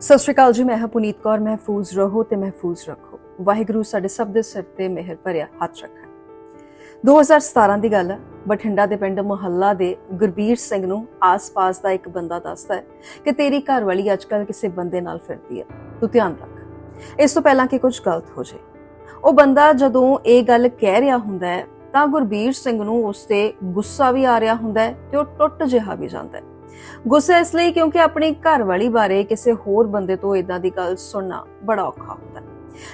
ਸਤਿ ਸ਼੍ਰੀ ਅਕਾਲ ਜੀ, ਮੈਂ ਹਾਂ ਪੁਨੀਤ ਕੌਰ, ਮਹਿਫੂਜ਼ ਰਹੋ ਤੇ ਮਹਿਫੂਜ਼ ਰੱਖੋ। ਵਾਹਿਗੁਰੂ ਸਾਡੇ ਸਭ ਦੇ ਸਿਰ ਤੇ ਮਿਹਰ ਭਰਿਆ ਹੱਥ ਰੱਖਣ। 2017 ਦੀ ਗੱਲ ਹੈ ਬਠਿੰਡਾ ਦੇ ਪਿੰਡ ਮੁਹੱਲਾ ਦੇ ਗੁਰਬੀਰ ਸਿੰਘ ਨੂੰ ਆਸ-ਪਾਸ ਦਾ ਇੱਕ ਬੰਦਾ ਦੱਸਦਾ ਹੈ ਕਿ ਤੇਰੀ ਘਰਵਾਲੀ ਅੱਜਕੱਲ ਕਿਸੇ ਬੰਦੇ ਨਾਲ ਫਿਰਦੀ ਹੈ ਤੂੰ ਧਿਆਨ ਰੱਖ। ਇਸ ਤੋਂ ਪਹਿਲਾਂ ਕਿ ਕੁਝ ਗਲਤ ਹੋ ਜਾਏ। ਉਹ ਬੰਦਾ ਜਦੋਂ ਇਹ ਗੱਲ ਕਹਿ ਰਿਹਾ ਹੁੰਦਾ ਹੈ, ਤਾਂ ਗੁਰਬੀਰ ਸਿੰਘ ਨੂੰ ਉਸ ਤੇ ਗੁੱਸਾ ਵੀ ਆ ਰਿਹਾ ਹੁੰਦਾ ਹੈ ਤੇ ਉਹ ਟੁੱਟ ਜਿਹਾ ਵੀ ਜਾਂਦਾ ਹੈ। ਗੁੱਸਾ ਇਸ ਲਈ ਕਿਉਂਕਿ ਆਪਣੀ ਘਰਵਾਲੀ ਬਾਰੇ ਕਿਸੇ ਹੋਰ ਬੰਦੇ ਤੋਂ ਇਦਾਂ ਦੀ ਗੱਲ ਸੁਣਨਾ ਬੜਾ ਔਖਾ ਹੁੰਦਾ ਹੈ।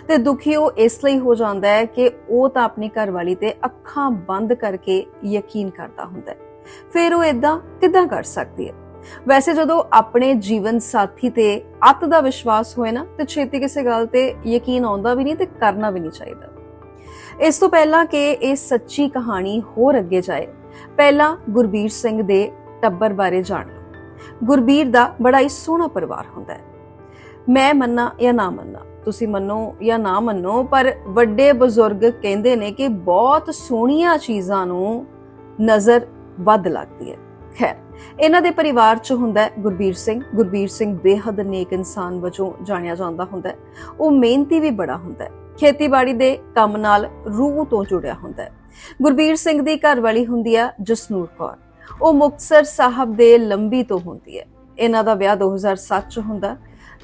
ਤੇ ਦੁਖੀ ਉਹ ਇਸ ਲਈ ਹੋ ਜਾਂਦਾ ਹੈ ਕਿ ਉਹ ਤਾਂ ਆਪਣੀ ਘਰਵਾਲੀ ਤੇ ਅੱਖਾਂ ਬੰਦ ਕਰਕੇ ਯਕੀਨ ਕਰਦਾ ਹੁੰਦਾ ਹੈ। ਫਿਰ ਉਹ ਇਦਾਂ ਕਿਦਾਂ ਕਰ ਸਕਦੀ ਹੈ? ਵੈਸੇ ਜਦੋਂ ਆਪਣੇ ਜੀਵਨ ਸਾਥੀ ਤੇ ਅੱਤ ਦਾ ਵਿਸ਼ਵਾਸ ਹੋਏ ਨਾ, ਤੇ ਛੇਤੀ ਕਿਸੇ ਗੱਲ ਤੇ ਯਕੀਨ ਆਉਂਦਾ ਵੀ ਨਹੀਂ ਤੇ ਕਰਨਾ ਵੀ ਨਹੀਂ ਚਾਹੀਦਾ। ਇਸ ਤੋਂ ਪਹਿਲਾਂ ਕਿ ਇਹ ਸੱਚੀ ਕਹਾਣੀ ਹੋਰ ਅੱਗੇ ਜਾਏ, ਪਹਿਲਾਂ ਗੁਰਬੀਰ ਸਿੰਘ ਦੇ ਟੱਬਰ ਬਾਰੇ ਜਾਣ ਗੁਰਬੀਰ ਦਾ ਬੜਾ ਹੀ ਸੋਹਣਾ ਪਰਿਵਾਰ ਹੁੰਦਾ ਹੈ। ਮੈਂ ਮੰਨਾ ਜਾਂ ਨਾ ਮੰਨਾ, ਤੁਸੀਂ ਮੰਨੋ ਜਾਂ ਨਾ ਮੰਨੋ, ਪਰ ਵੱਡੇ ਬਜ਼ੁਰਗ ਕਹਿੰਦੇ ਨੇ ਕਿ ਬਹੁਤ ਸੋਹਣੀਆਂ ਚੀਜ਼ਾਂ ਨੂੰ ਨਜ਼ਰ ਵੱਧ ਲੱਗਦੀ ਹੈ। ਖੈਰ, ਇਹਨਾਂ ਦੇ ਪਰਿਵਾਰ 'ਚ ਹੁੰਦਾ ਹੈ ਗੁਰਬੀਰ ਸਿੰਘ। ਗੁਰਬੀਰ ਸਿੰਘ ਬੇਹੱਦ ਨੇਕ ਇਨਸਾਨ ਵਜੋਂ ਜਾਣਿਆ ਜਾਂਦਾ ਹੁੰਦਾ ਹੈ। ਉਹ ਮਿਹਨਤੀ ਵੀ ਬੜਾ ਹੁੰਦਾ ਹੈ। ਖੇਤੀਬਾੜੀ ਦੇ ਕੰਮ ਨਾਲ ਰੂਹ ਤੋਂ ਜੁੜਿਆ ਹੁੰਦਾ ਹੈ। ਗੁਰਬੀਰ ਸਿੰਘ ਦੀ ਘਰਵਾਲੀ ਹੁੰਦੀ ਆ ਜਸਨੂਰ ਕੌਰ। ਉਹ ਮੁਕਤਸਰ ਸਾਹਿਬ ਦੇ ਲੰਬੀ ਤੋਂ ਹੁੰਦੀ ਹੈ। ਇਹਨਾਂ ਦਾ ਵਿਆਹ 2007 ਚ ਹੁੰਦਾ।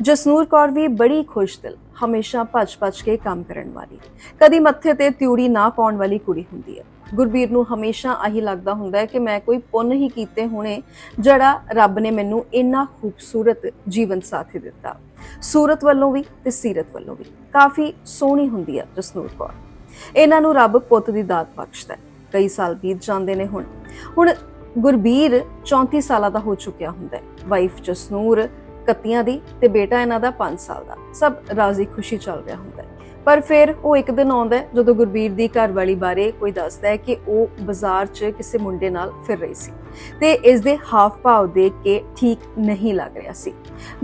ਜਸਨੂਰ ਕੌਰ ਵੀ ਬੜੀ ਖੁਸ਼ਦਿਲ ਹਮੇਸ਼ਾ ਭੱਜ-ਭੱਜ ਕੇ ਕੰਮ ਕਰਨ ਵਾਲੀ। ਕਦੀ ਮੱਥੇ ਤੇ ਤਿਉੜੀ ਨਾ ਪਾਉਣ ਵਾਲੀ ਕੁੜੀ ਹੁੰਦੀ ਹੈ। ਗੁਰਬੀਰ ਨੂੰ ਹਮੇਸ਼ਾ ਆਹੀ ਲੱਗਦਾ ਹੁੰਦਾ ਹੈ ਕਿ ਮੈਂ ਕੋਈ ਪੁੰਨ ਹੀ ਕੀਤੇ ਹੋਣੇ, ਜਿਹੜਾ ਰੱਬ ਨੇ ਮੈਨੂੰ ਇੰਨਾ ਖੂਬਸੂਰਤ ਜੀਵਨ ਸਾਥੀ ਦਿੱਤਾ। ਸੂਰਤ ਵੱਲੋਂ ਵੀ ਤੇ ਸੀਰਤ ਵੱਲੋਂ ਵੀ। ਕਾਫੀ ਸੋਹਣੀ ਹੁੰਦੀ ਹੈ ਜਸਨੂਰ ਕੌਰ। ਇਹਨਾਂ ਨੂੰ ਰੱਬ ਪੁੱਤ ਦੀ ਦਾਤ ਬਖਸ਼ਦਾ ਕਈ ਸਾਲ ਬੀਤ ਜਾਂਦੇ ਨੇ ਹੁਣ। ਹੁਣ ਗੁਰਬੀਰ 34 ਸਾਲਾਂ ਦਾ ਹੋ ਚੁੱਕਿਆ ਹੁੰਦਾ ਹੈ। ਵਾਈਫ ਜਸਨੂਰ, ਕੱਤੀਆਂ ਦੀ ਤੇ ਬੇਟਾ ਇਹਨਾਂ ਦਾ 5 ਸਾਲ ਦਾ। ਸਭ ਰਾਜ਼ੀ ਖੁਸ਼ੀ ਚੱਲ ਰਿਹਾ ਹੁੰਦਾ ਹੈ। ਪਰ ਫਿਰ ਉਹ ਇੱਕ ਦਿਨ ਆਉਂਦਾ ਹੈ ਜਦੋਂ ਗੁਰਬੀਰ ਦੀ ਘਰਵਾਲੀ ਬਾਰੇ ਕੋਈ ਦੱਸਦਾ ਹੈ ਕਿ ਉਹ ਬਾਜ਼ਾਰ 'ਚ ਕਿਸੇ ਮੁੰਡੇ ਨਾਲ ਫਿਰ ਰਹੀ ਸੀ ਤੇ ਇਸ ਦੇ ਹਾਵ ਭਾਵ ਦੇਖ ਕੇ ਠੀਕ ਨਹੀਂ ਲੱਗ ਰਿਹਾ ਸੀ।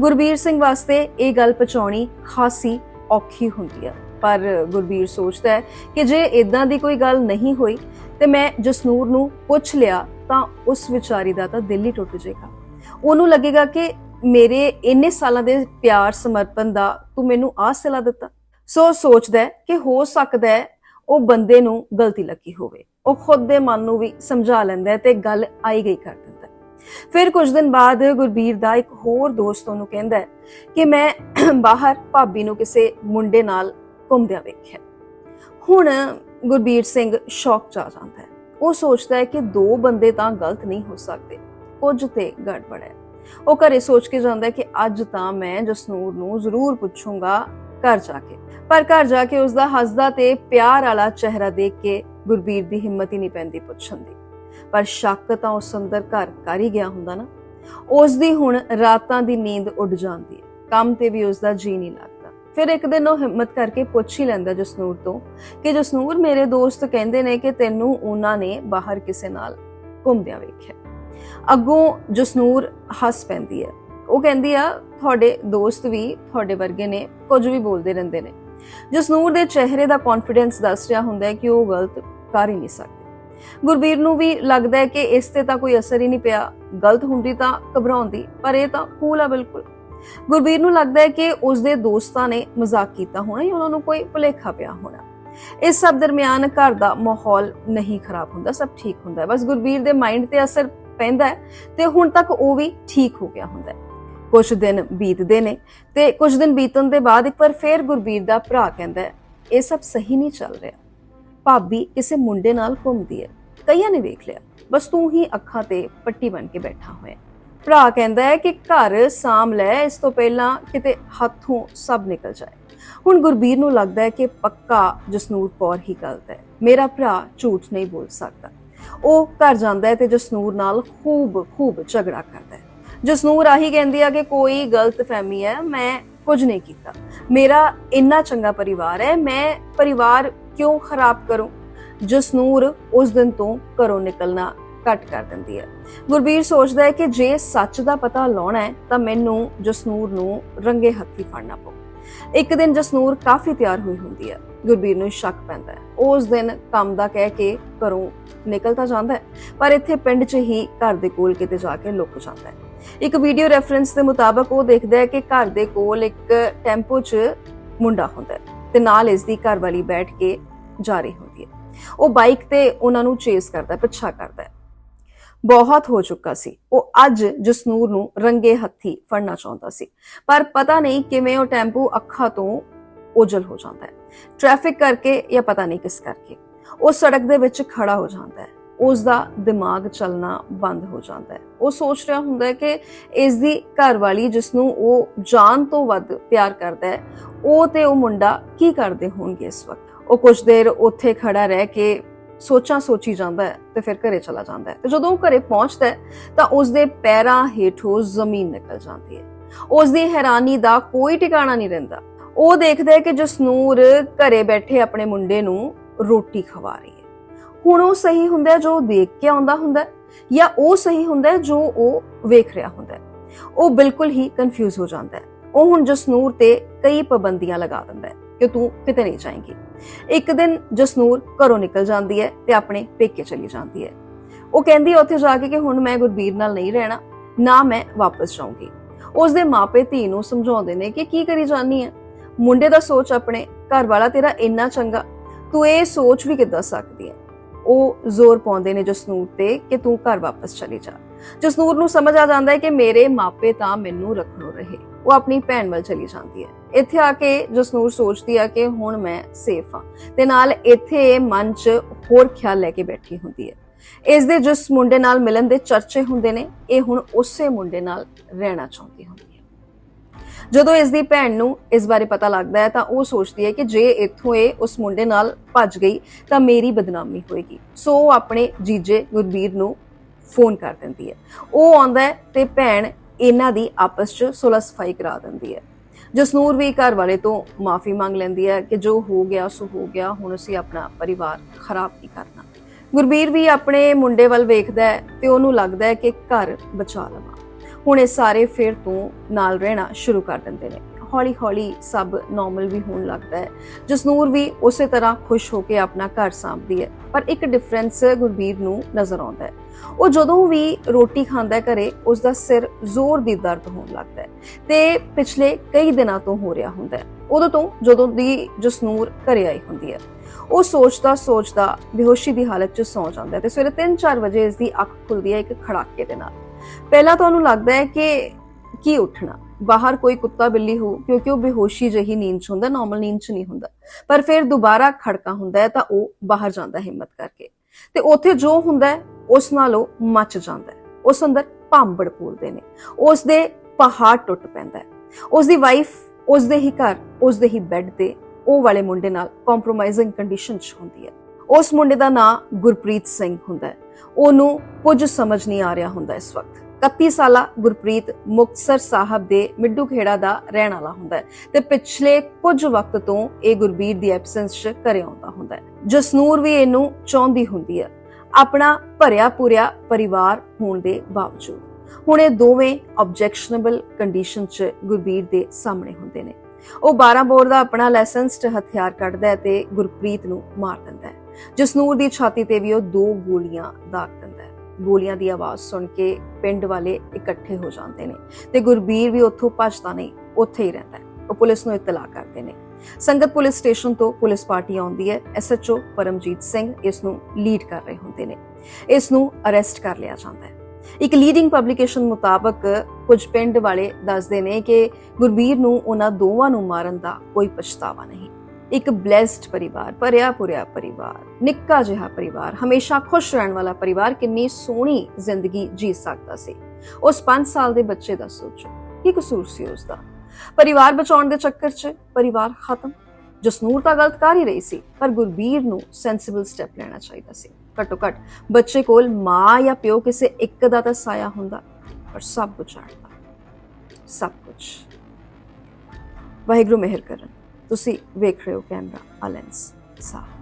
ਗੁਰਬੀਰ ਸਿੰਘ ਵਾਸਤੇ ਇਹ ਗੱਲ ਪਹੁੰਚਾਉਣੀ ਖਾਸੀ ਔਖੀ ਹੁੰਦੀ ਹੈ। ਪਰ ਗੁਰਬੀਰ ਸੋਚਦਾ ਹੈ ਕਿ ਜੇ ਇਦਾਂ ਦੀ ਕੋਈ ਗੱਲ ਨਹੀਂ ਹੋਈ ਤੇ ਮੈਂ ਜਸਨੂਰ ਨੂੰ ਪੁੱਛ ਲਿਆ ਤਾਂ ਉਸ ਵਿਚਾਰੀ ਦਾ ਤਾਂ ਦਿਲ ਹੀ ਟੁੱਟ ਜਾਏਗਾ। ਉਹਨੂੰ ਲੱਗੇਗਾ ਕਿ ਮੇਰੇ ਇੰਨੇ ਸਾਲਾਂ ਦੇ ਪਿਆਰ ਸਮਰਪਣ ਦਾ ਤੂੰ ਮੈਨੂੰ ਆਹ ਸਲਾ ਦਿੱਤਾ। ਸੋ ਸੋਚਦਾ ਕਿ ਹੋ ਸਕਦਾ ਹੈ ਉਹ ਬੰਦੇ ਨੂੰ ਗਲਤੀ ਲੱਗੀ ਹੋਵੇ। ਉਹ ਖੁਦ ਦੇ ਮਨ ਨੂੰ ਵੀ ਸਮਝਾ ਲੈਂਦਾ ਹੈ ਤੇ ਗੱਲ ਆਈ ਗਈ ਕਰ ਦਿੰਦਾ ਫਿਰ ਕੁਝ ਦਿਨ ਬਾਅਦ ਗੁਰਬੀਰ ਦਾ ਇੱਕ ਹੋਰ ਦੋਸਤ ਉਹਨੂੰ ਕਹਿੰਦਾ ਕਿ ਮੈਂ ਬਾਹਰ ਭਾਬੀ ਨੂੰ ਕਿਸੇ ਮੁੰਡੇ ਨਾਲ ਘੁੰਮਦਿਆਂ ਵੇਖਿਆ। ਹੁਣ ਗੁਰਬੀਰ ਸਿੰਘ ਸ਼ੌਕ ਚ ਆ ਜਾਂਦਾ ਹੈ। ਉਹ ਸੋਚਦਾ ਹੈ ਕਿ ਦੋ ਬੰਦੇ ਤਾਂ ਗਲਤ ਨਹੀਂ ਹੋ ਸਕਦੇ। ਕੁਝ ਤੇ ਗੜਬੜ ਹੈ। ਉਹ ਘਰੇ ਸੋਚ ਕੇ ਜਾਂਦਾ ਹੈ ਕਿ ਅੱਜ ਤਾਂ ਮੈਂ ਜਸਨੂਰ ਨੂੰ ਜ਼ਰੂਰ ਪੁੱਛੂੰਗਾ ਘਰ ਜਾ ਕੇ। ਪਰ ਘਰ ਜਾ ਕੇ ਉਸ ਦਾ ਹੱਸਦਾ ਤੇ ਪਿਆਰ ਵਾਲਾ ਚਿਹਰਾ ਦੇਖ ਕੇ ਗੁਰਬੀਰ ਦੀ ਹਿੰਮਤ ਹੀ ਨਹੀਂ ਪੈਂਦੀ ਪੁੱਛਣ ਦੀ। ਪਰ ਸ਼ੱਕ ਤਾਂ ਉਸ ਅੰਦਰ ਘਰ ਕਰ ਹੀ ਗਿਆ ਹੁੰਦਾ ਨਾ। ਉਸ ਦੀ ਹੁਣ ਰਾਤਾਂ ਦੀ ਨੀਂਦ ਉੱਡ ਜਾਂਦੀ ਹੈ। ਕੰਮ ਤੇ ਵੀ ਉਸ ਦਾ ਜੀ ਨਹੀਂ ਲੱਗਦਾ। ਫਿਰ ਇੱਕ ਦਿਨ ਉਹ ਹਿੰਮਤ ਕਰਕੇ ਪੁੱਛ ਹੀ ਲੈਂਦਾ ਜਸਨੂਰ ਤੋਂ ਕਿ ਜਸਨੂਰ, ਮੇਰੇ ਦੋਸਤ ਕਹਿੰਦੇ ਨੇ ਕਿ ਤੈਨੂੰ ਉਹਨਾਂ ਨੇ ਬਾਹਰ ਕਿਸੇ ਨਾਲ ਘੁੰਮਦਿਆਂ ਵੇਖਿਆ। ਅੱਗੋਂ ਜਸਨੂਰ ਹੱਸ ਪੈਂਦੀ ਹੈ। ਉਹ ਕਹਿੰਦੀ ਆ, ਤੁਹਾਡੇ ਦੋਸਤ ਵੀ ਤੁਹਾਡੇ ਵਰਗੇ ਨੇ, ਕੁਝ ਵੀ ਬੋਲਦੇ ਰਹਿੰਦੇ ਨੇ। ਜਸਨੂਰ ਦੇ ਚਿਹਰੇ ਦਾ ਕੌਨਫੀਡੈਂਸ ਦੱਸ ਰਿਹਾ ਹੁੰਦਾ ਹੈ ਕਿ ਉਹ ਗਲਤ ਕਰ ਹੀ ਨਹੀਂ ਸਕਦੇ। ਗੁਰਬੀਰ ਨੂੰ ਵੀ ਲੱਗਦਾ ਹੈ ਕਿ ਇਸ ਤੇ ਤਾਂ ਕੋਈ ਅਸਰ ਹੀ ਨਹੀਂ ਪਿਆ। ਗਲਤ ਹੁੰਦੀ ਤਾਂ ਘਬਰਾਉਂਦੀ, ਪਰ ਇਹ ਤਾਂ ਕੂਲ ਆ ਬਿਲਕੁਲ। ਗੁਰਬੀਰ ਨੂੰ ਲੱਗਦਾ ਹੈ ਕਿ ਉਸ ਦੇ ਦੋਸਤਾਂ ਨੇ ਮਜ਼ਾਕ ਕੀਤਾ ਹੋਣਾ ਜਾਂ ਉਹਨਾਂ ਨੂੰ ਕੋਈ ਭੁਲੇਖਾ ਪਿਆ ਹੋਣਾ। ਇਸ ਸਭ ਦਰਮਿਆਨ ਘਰ ਦਾ ਮਾਹੌਲ ਨਹੀਂ ਖਰਾਬ ਹੁੰਦਾ, ਸਭ ਠੀਕ ਹੁੰਦਾ ਹੈ। ਬਸ ਗੁਰਬੀਰ ਦੇ ਮਾਈਂਡ ਤੇ ਅਸਰ ਪੈਂਦਾ ਹੈ ਤੇ ਹੁਣ ਤੱਕ ਉਹ ਵੀ ਠੀਕ ਹੋ ਗਿਆ ਹੁੰਦਾ ਹੈ। ਕੁਝ ਦਿਨ ਬੀਤਦੇ ਨੇ ਤੇ ਕੁਝ ਦਿਨ ਬੀਤਣ ਦੇ ਬਾਅਦ ਇੱਕ ਵਾਰ ਫੇਰ ਗੁਰਬੀਰ ਦਾ ਭਰਾ ਕਹਿੰਦਾ ਹੈ, ਇਹ ਸਭ ਸਹੀ ਨਹੀਂ ਚੱਲ ਰਿਹਾ। ਭਾਬੀ ਕਿਸੇ ਮੁੰਡੇ ਨਾਲ ਘੁੰਮਦੀ ਹੈ। ਕਈਆਂ ਨੇ ਵੇਖ ਲਿਆ। ਬਸ ਤੂੰ ਹੀ ਅੱਖਾਂ ਤੇ ਪੱਟੀ ਬਣ ਕੇ ਬੈਠਾ ਹੋਇਆ ਭਰਾ ਕਹਿੰਦਾ ਹੈ ਕਿ ਘਰ ਸਾਂਭ ਲੈ, ਇਸ ਤੋਂ ਪਹਿਲਾਂ ਕਿਤੇ ਹੱਥੋਂ ਸਭ ਨਿਕਲ ਜਾਏ। ਹੁਣ ਗੁਰਬੀਰ ਨੂੰ ਲੱਗਦਾ ਹੈ ਕਿ ਪੱਕਾ ਜਸਨੂਰ ਕੌਰ ਹੀ ਗਲਤ ਹੈ। ਮੇਰਾ ਭਰਾ ਝੂਠ ਨਹੀਂ ਬੋਲ ਸਕਦਾ। ਉਹ ਘਰ ਜਾਂਦਾ ਹੈ ਤੇ ਜਸਨੂਰ ਨਾਲ ਖੂਬ ਖੂਬ ਝਗੜਾ ਕਰਦਾ ਹੈ। ਜਸਨੂਰ ਆਹੀ ਕਹਿੰਦੀ ਆ ਕਿ ਕੋਈ ਗਲਤ ਫਹਿਮੀ ਹੈ, ਮੈਂ ਕੁਝ ਨਹੀਂ ਕੀਤਾ। ਮੇਰਾ ਇੰਨਾ ਚੰਗਾ ਪਰਿਵਾਰ ਹੈ, ਮੈਂ ਪਰਿਵਾਰ ਕਿਉਂ ਖਰਾਬ ਕਰੂੰ? ਜਸਨੂਰ ਉਸ ਦਿਨ ਤੋਂ ਘਰੋਂ ਨਿਕਲਣਾ ਘੱਟ ਕਰ ਦਿੰਦੀ ਹੈ। ਗੁਰਬੀਰ ਸੋਚਦਾ ਹੈ ਕਿ ਜੇ ਸੱਚ ਦਾ ਪਤਾ ਲਾਉਣਾ ਹੈ, ਤਾਂ ਮੈਨੂੰ ਜਸਨੂਰ ਨੂੰ ਰੰਗੇ ਹੱਥੀ ਫੜਨਾ ਪਊ। ਇੱਕ ਦਿਨ ਜਸਨੂਰ ਕਾਫੀ ਤਿਆਰ ਹੋਈ ਹੁੰਦੀ ਹੈ। ਗੁਰਬੀਰ ਨੂੰ ਸ਼ੱਕ ਪੈਂਦਾ ਹੈ। ਉਸ ਦਿਨ ਕੰਮ ਦਾ ਕਹਿ ਕੇ ਘਰੋਂ ਨਿਕਲ ਤਾਂ ਜਾਂਦਾ ਹੈ, ਪਰ ਇੱਥੇ ਪਿੰਡ 'ਚ ਹੀ ਘਰ ਦੇ ਕੋਲ ਕਿਤੇ ਜਾ ਕੇ ਲੁਕ ਜਾਂਦਾ ਹੈ। ਇੱਕ ਵੀਡੀਓ ਰੈਫਰੈਂਸ ਦੇ ਮੁਤਾਬਕ ਉਹ ਦੇਖਦਾ ਹੈ ਕਿ ਘਰ ਦੇ ਕੋਲ ਇੱਕ ਟੈਂਪੋ 'ਚ ਮੁੰਡਾ ਹੁੰਦਾ ਹੈ ਤੇ ਨਾਲ ਇਸ ਦੀ ਘਰਵਾਲੀ ਬੈਠ ਕੇ ਜਾ ਰਹੀ ਹੁੰਦੀ ਹੈ। ਉਹ ਬਾਈਕ ਤੇ ਉਹਨਾਂ ਨੂੰ ਚੇਸ ਕਰਦਾ ਪਿੱਛਾ ਕਰਦਾ ਹੈ। ਬਹੁਤ ਹੋ ਚੁੱਕਾ ਸੀ। ਉਹ ਅੱਜ ਜਸਨੂਰ ਨੂੰ ਰੰਗੇ ਹੱਥੀ ਫੜਨਾ ਚਾਹੁੰਦਾ ਸੀ। ਪਰ ਪਤਾ ਨਹੀਂ ਕਿਵੇਂ ਉਹ ਟੈਂਪੂ ਅੱਖਾਂ ਤੋਂ ਓਝਲ ਹੋ ਜਾਂਦਾ ਹੈ। ਟ੍ਰੈਫਿਕ ਕਰਕੇ ਜਾਂ ਪਤਾ ਨਹੀਂ ਕਿਸ ਕਰਕੇ। ਉਹ ਸੜਕ ਦੇ ਵਿੱਚ ਖੜਾ ਹੋ ਜਾਂਦਾ ਹੈ। ਉਸ ਦਾ ਦਿਮਾਗ ਚੱਲਣਾ ਬੰਦ ਹੋ ਜਾਂਦਾ ਹੈ। ਉਹ ਸੋਚ ਰਿਹਾ ਹੁੰਦਾ ਹੈ ਕਿ ਇਸ ਦੀ ਘਰ ਵਾਲੀ ਜਿਸ ਨੂੰ ਉਹ ਜਾਨ ਤੋਂ ਵੱਧ ਪਿਆਰ ਕਰਦਾ ਹੈ, ਉਹ ਤੇ ਉਹ ਮੁੰਡਾ ਕੀ ਕਰਦੇ ਹੋਣਗੇ ਇਸ ਵਕਤ? ਉਹ ਕੁਝ ਦੇਰ ਉੱਥੇ ਖੜਾ ਰਹਿ ਕੇ ਸੋਚਾਂ ਸੋਚੀ ਜਾਂਦਾ ਹੈ ਤੇ ਫਿਰ ਘਰੇ ਚਲਾ ਜਾਂਦਾ ਹੈ। ਤੇ ਜਦੋਂ ਉਹ ਘਰੇ ਪਹੁੰਚਦਾ ਹੈ, ਤਾਂ ਉਸ ਦੇ ਪੈਰਾਂ ਹੇਠੋਂ ਜ਼ਮੀਨ ਨਿਕਲ ਜਾਂਦੀ ਹੈ। ਉਸ ਦੀ ਹੈਰਾਨੀ ਦਾ ਕੋਈ ਟਿਕਾਣਾ ਨਹੀਂ ਰਹਿੰਦਾ। ਉਹ ਦੇਖਦਾ ਹੈ ਕਿ ਜਸਨੂਰ ਘਰੇ ਬੈਠੇ ਆਪਣੇ ਮੁੰਡੇ ਨੂੰ ਰੋਟੀ ਖਵਾ ਰਹੀ ਹੈ। ਹੁਣ ਉਹ ਸਹੀ ਹੁੰਦਾ ਜੋ ਦੇਖ ਕੇ ਆਉਂਦਾ ਹੁੰਦਾ ਜਾਂ ਉਹ ਸਹੀ ਹੁੰਦਾ ਜੋ ਉਹ ਵੇਖ ਰਿਹਾ ਹੁੰਦਾ ਉਹ ਬਿਲਕੁਲ ਹੀ ਕਨਫਿਊਜ਼ ਹੋ ਜਾਂਦਾ ਹੈ। ਉਹ ਹੁਣ ਜਸਨੂਰ ਤੇ ਕਈ ਪਾਬੰਦੀਆਂ ਲਗਾ ਦਿੰਦਾ ਹੈ। ਕਿ ਤੂੰ ਕਿਤੇ ਨਹੀਂ ਜਾਏਂਗੀ। ਇੱਕ ਦਿਨ ਜਸਨੂਰ ਘਰੋਂ ਨਿਕਲ ਜਾਂਦੀ ਹੈ ਤੇ ਆਪਣੇ ਪੇਕੇ ਚਲੀ ਜਾਂਦੀ ਹੈ। ਉਹ ਕਹਿੰਦੀ ਉੱਥੇ ਜਾ ਕੇ ਕਿ ਹੁਣ ਮੈਂ ਗੁਰਬੀਰ ਨਾਲ ਨਹੀਂ ਰਹਿਣਾ, ਨਾ ਮੈਂ ਵਾਪਸ ਜਾਊਂਗੀ। ਉਸ ਦੇ ਮਾਪੇ ਧੀ ਨੂੰ ਸਮਝਾਉਂਦੇ ਨੇ ਕਿ ਕੀ ਕਰੀ ਜਾਨੀ ਹੈ? ਮੁੰਡੇ ਦਾ ਸੋਚ ਆਪਣੇ ਘਰ ਵਾਲਾ ਤੇਰਾ ਇੰਨਾ ਚੰਗਾ, ਤੂੰ ਇਹ ਸੋਚ ਵੀ ਕਿੱਦਾਂ ਸਕਦੀ ਹੈ? ਉਹ ਜ਼ੋਰ ਪਾਉਂਦੇ ਨੇ ਜਸਨੂਰ ਤੇ ਕਿ ਤੂੰ ਘਰ ਵਾਪਸ ਚਲੀ ਜਾ। ਜਸਨੂਰ ਨੂੰ ਸਮਝ ਆ ਜਾਂਦਾ ਹੈ ਕਿ ਮੇਰੇ ਮਾਪੇ ਤਾਂ ਮੈਨੂੰ ਰੱਖਣੋਂ ਰਹੇ, ਉਹ ਆਪਣੀ ਭੈਣ ਵੱਲ ਚਲੀ ਜਾਂਦੀ ਹੈ। ਇੱਥੇ ਆ ਕੇ ਜਸਨੂਰ ਸੋਚਦੀ ਆ ਕਿ ਹੁਣ ਮੈਂ ਸੇਫ ਹਾਂ, ਤੇ ਨਾਲ ਇੱਥੇ ਮਨ 'ਚ ਹੋਰ ਖਿਆਲ ਲੈ ਕੇ ਬੈਠੀ ਹੁੰਦੀ ਹੈ। ਇਸ ਦੇ ਜਿਸ ਮੁੰਡੇ ਨਾਲ ਮਿਲਣ ਦੇ ਚਰਚੇ ਹੁੰਦੇ ਨੇ, ਇਹ ਹੁਣ ਉਸੇ ਮੁੰਡੇ ਨਾਲ ਰਹਿਣਾ ਚਾਹੁੰਦੀ ਹੁੰਦੀ ਜਦੋਂ ਇਸ ਦੀ ਭੈਣ ਨੂੰ ਇਸ ਬਾਰੇ ਪਤਾ ਲੱਗਦਾ ਹੈ, ਤਾਂ ਉਹ ਸੋਚਦੀ ਹੈ ਕਿ ਜੇ ਇੱਥੋਂ ਇਹ ਉਸ ਮੁੰਡੇ ਨਾਲ ਭੱਜ ਗਈ, ਤਾਂ ਮੇਰੀ ਬਦਨਾਮੀ ਹੋਏਗੀ। ਸੋ ਉਹ ਆਪਣੇ ਜੀਜੇ ਗੁਰਬੀਰ ਨੂੰ ਫੋਨ ਕਰ ਦਿੰਦੀ ਹੈ। ਉਹ ਆਉਂਦਾ ਹੈ ਤੇ ਭੈਣ ਇਹਨਾਂ ਦੀ ਆਪਸ 'ਚ ਸੁਲਹ ਸਫ਼ਾਈ ਕਰਾ ਦਿੰਦੀ ਹੈ। ਜਸਨੂਰ ਵੀ ਘਰ ਵਾਲੇ ਤੋਂ ਮਾਫੀ ਮੰਗ ਲੈਂਦੀ ਹੈ ਕਿ ਜੋ ਹੋ ਗਿਆ, ਸੋ ਹੋ ਗਿਆ, ਹੁਣ ਅਸੀਂ ਆਪਣਾ ਪਰਿਵਾਰ ਖਰਾਬ ਨਹੀਂ ਕਰਨਾ। ਗੁਰਬੀਰ ਵੀ ਆਪਣੇ ਮੁੰਡੇ ਵੱਲ ਵੇਖਦਾ ਹੈ ਤੇ ਉਹਨੂੰ ਲੱਗਦਾ ਹੈ ਕਿ ਘਰ ਬਚਾ ਲਵਾਂ। ਹੁਣ ਇਹ ਸਾਰੇ ਫਿਰ ਤੋਂ ਨਾਲ ਰਹਿਣਾ ਸ਼ੁਰੂ ਕਰ ਦਿੰਦੇ ਨੇ। ਹੌਲੀ ਹੌਲੀ ਸਭ ਨਾਰਮਲ ਵੀ ਹੋਣ ਲੱਗਦਾ ਹੈ। ਜਸਨੂਰ ਵੀ ਉਸੇ ਤਰ੍ਹਾਂ ਖੁਸ਼ ਹੋ ਕੇ ਆਪਣਾ ਘਰ ਸੰਭਦੀ ਹੈ, ਪਰ ਇੱਕ ਡਿਫਰੈਂਸ ਗੁਰਬੀਰ ਨੂੰ ਨਜ਼ਰ ਆਉਂਦਾ ਹੈ। ਉਹ ਜਦੋਂ ਵੀ ਰੋਟੀ ਖਾਂਦਾ ਹੈ ਘਰੇ ਉਸ ਦਾ ਸਿਰ ਜ਼ੋਰ ਦੀ ਦਰਦ ਹੋਣ ਲੱਗਦਾ ਹੈ ਤੇ ਪਿਛਲੇ ਕਈ ਦਿਨਾਂ ਤੋਂ ਹੋ ਰਿਹਾ ਹੁੰਦਾ ਹੈ। ਉਦੋਂ ਤੋਂ ਜਦੋਂ ਦੀ ਜਸਨੂਰ ਘਰੇ ਆਈ ਹੁੰਦੀ ਹੈ, ਉਹ ਸੋਚਦਾ ਸੋਚਦਾ ਬੇਹੋਸ਼ੀ ਦੀ ਹਾਲਤ 'ਚ ਸੌਂ ਜਾਂਦਾ ਹੈ ਤੇ ਸਵੇਰੇ 3-4 ਵਜੇ ਇਸ ਦੀ ਅੱਖ ਖੁੱਲਦੀ ਹੈ ਇੱਕ ਖੜਾਕੇ ਦੇ ਨਾਲ। ਪਹਿਲਾਂ ਤੁਹਾਨੂੰ ਲੱਗਦਾ ਹੈ ਕਿ ਕੀ ਉੱਠਣਾ? ਬਾਹਰ ਕੋਈ ਕੁੱਤਾ ਬਿੱਲੀ ਹੋ, ਕਿਉਂਕਿ ਉਹ ਬੇਹੋਸ਼ੀ ਜਹੀ ਨੀਂਦ 'ਚ ਹੁੰਦਾ ਨਾਰਮਲ ਨੀਂਦ 'ਚ ਨਹੀਂ ਹੁੰਦਾ। ਪਰ ਫਿਰ ਦੁਬਾਰਾ ਖੜਕਾ ਹੁੰਦਾ ਹੈ ਤਾਂ ਉਹ ਬਾਹਰ ਜਾਂਦਾ ਹਿੰਮਤ ਕਰਕੇ। ਤੇ ਉੱਥੇ ਜੋ ਹੁੰਦਾ ਉਸ ਨਾਲ ਉਹ ਮੱਚ ਜਾਂਦਾ ਉਸ ਅੰਦਰ ਭਾਂਬੜ ਪੂਰਦੇ ਨੇ। ਉਸ ਦੇ ਪਹਾੜ ਟੁੱਟ ਪੈਂਦਾ ਹੈ। ਉਸ ਦੀ ਵਾਈਫ ਉਸ ਦੇ ਹੀ ਘਰ, ਉਸ ਦੇ ਹੀ ਬੈੱਡ ਤੇ ਉਹ ਵਾਲੇ ਮੁੰਡੇ ਨਾਲ ਕੰਪਰੋਮਾਈਜ਼ਿੰਗ ਕੰਡੀਸ਼ਨ 'ਚ ਹੁੰਦੀ ਹੈ। ਉਸ ਮੁੰਡੇ ਦਾ ਨਾਂ ਗੁਰਪ੍ਰੀਤ ਸਿੰਘ ਹੁੰਦਾ ਹੈ। ਉਹਨੂੰ ਕੁਝ ਸਮਝ ਨਹੀਂ ਆ ਰਿਹਾ ਹੁੰਦਾ ਇਸ ਵਕਤ। 31 ਸਾਲਾ ਗੁਰਪ੍ਰੀਤ ਮੁਕਤਸਰ ਸਾਹਿਬ ਦੇ ਮਿੱਡੂ ਖੇੜਾ ਦਾ ਰਹਿਣ ਵਾਲਾ ਹੁੰਦਾ ਹੈ ਤੇ ਪਿਛਲੇ ਕੁਝ ਵਕਤ ਤੋਂ ਇਹ ਗੁਰਬੀਰ ਦੀ ਐਬਸੈਂਸ 'ਚ ਘਰੇ ਆਉਂਦਾ ਹੁੰਦਾ ਹੈ। ਜਸਨੂਰ ਵੀ ਇਹਨੂੰ ਚਾਹੁੰਦੀ ਹੁੰਦੀ ਹੈ। ਆਪਣਾ ਭਰਿਆ ਪੁਰਿਆ ਪਰਿਵਾਰ ਹੋਣ ਦੇ ਬਾਵਜੂਦ। ਹੁਣ ਇਹ ਦੋਵੇਂ ਆਬਜੈਕਸ਼ਨੇਬਲ ਕੰਡੀਸ਼ਨ 'ਚ ਗੁਰਬੀਰ ਦੇ ਸਾਹਮਣੇ ਹੁੰਦੇ ਨੇ। ਉਹ 12 ਬੋਰ ਦਾ ਆਪਣਾ ਲਾਇਸੈਂਸਡ ਹਥਿਆਰ ਕੱਢਦਾ ਹੈ ਤੇ ਗੁਰਪ੍ਰੀਤ ਨੂੰ ਮਾਰ ਦਿੰਦਾ ਹੈ। ਜਸਨੂਰ ਦੀ ਛਾਤੀ ਤੇ ਵੀ ਉਹ ਦੋ ਗੋਲੀਆਂ ਦਾਗ ਦਿੰਦਾ ਹੈ। ਗੋਲੀਆਂ ਦੀ ਆਵਾਜ਼ ਸੁਣ ਕੇ ਪਿੰਡ ਵਾਲੇ ਇਕੱਠੇ ਹੋ ਜਾਂਦੇ ਨੇ ਤੇ ਗੁਰਬੀਰ ਵੀ ਉੱਥੋਂ ਭੱਜਦਾ ਨਹੀਂ, ਉੱਥੇ ਹੀ ਰਹਿੰਦਾ ਹੈ। ਉਹ ਪੁਲਿਸ ਨੂੰ ਇਤਲਾਹ ਕਰਦੇ ਨੇ। ਸੰਗਤ ਪੁਲਿਸ ਸਟੇਸ਼ਨ ਤੋਂ ਪੁਲਿਸ ਪਾਰਟੀ ਆਉਂਦੀ ਹੈ। ਐਸਐਚਓ ਪਰਮਜੀਤ ਸਿੰਘ ਇਸ ਨੂੰ ਲੀਡ ਕਰ ਰਹੇ ਹੁੰਦੇ ਨੇ। ਇਸ ਨੂੰ ਅਰੈਸਟ ਕਰ ਲਿਆ ਜਾਂਦਾ ਹੈ। ਇੱਕ ਲੀਡਿੰਗ ਪਬਲੀਕੇਸ਼ਨ ਮੁਤਾਬਕ ਕੁਝ ਪਿੰਡ ਵਾਲੇ ਦੱਸਦੇ ਨੇ ਕਿ ਗੁਰਬੀਰ ਨੂੰ ਉਹਨਾਂ ਦੋਵਾਂ ਨੂੰ ਮਾਰਨ ਦਾ ਕੋਈ ਪਛਤਾਵਾ ਨਹੀਂ। ਇੱਕ ਬlesed ਪਰਿਵਾਰ, ਭਰਿਆ ਪੁਰਿਆ ਪਰਿਵਾਰ, ਨਿੱਕਾ ਜਿਹਾ ਪਰਿਵਾਰ, ਹਮੇਸ਼ਾ ਖੁਸ਼ ਰਹਿਣ ਵਾਲਾ ਪਰਿਵਾਰ ਕਿੰਨੀ ਸੋਹਣੀ ਜ਼ਿੰਦਗੀ ਜੀ ਸਕਦਾ ਸੀ। ਉਸ 5 ਸਾਲ ਦੇ ਬੱਚੇ ਦਾ ਸੋਚੋ, ਕੀ ਕਸੂਰ ਸੀ ਉਸ ਦਾ ਪਰਿਵਾਰ ਬਚਾਉਣ ਦੇ ਚੱਕਰ 'ਚ ਪਰਿਵਾਰ ਖਤਮ, ਜਸਨੂਰ ਤਾਂ ਗਲਤ ਕਰ ਹੀ ਰਹੀ ਸੀ, ਪਰ ਗੁਰਬੀਰ ਨੂੰ ਸੈਂਸਿਬਲ ਸਟੈਪ ਲੈਣਾ ਚਾਹੀਦਾ ਸੀ। ਘੱਟੋ ਘੱਟ ਬੱਚੇ ਕੋਲ ਮਾਂ ਜਾਂ ਪਿਓ ਕਿਸੇ ਇੱਕ ਦਾ ਤਾਂ ਸਾਇਆ ਹੁੰਦਾ, ਪਰ ਸਭ ਕੁਝ ਛੱਡਦਾ ਸਭ ਕੁਝ ਵਾਹਿਗੁਰੂ ਮਿਹਰ ਕਰਨ। ਤੁਸੀਂ ਵੇਖ ਰਹੇ ਹੋ ਕੈਮਰਾ ਅਲੈਂਸ ਸਾਹਿਬ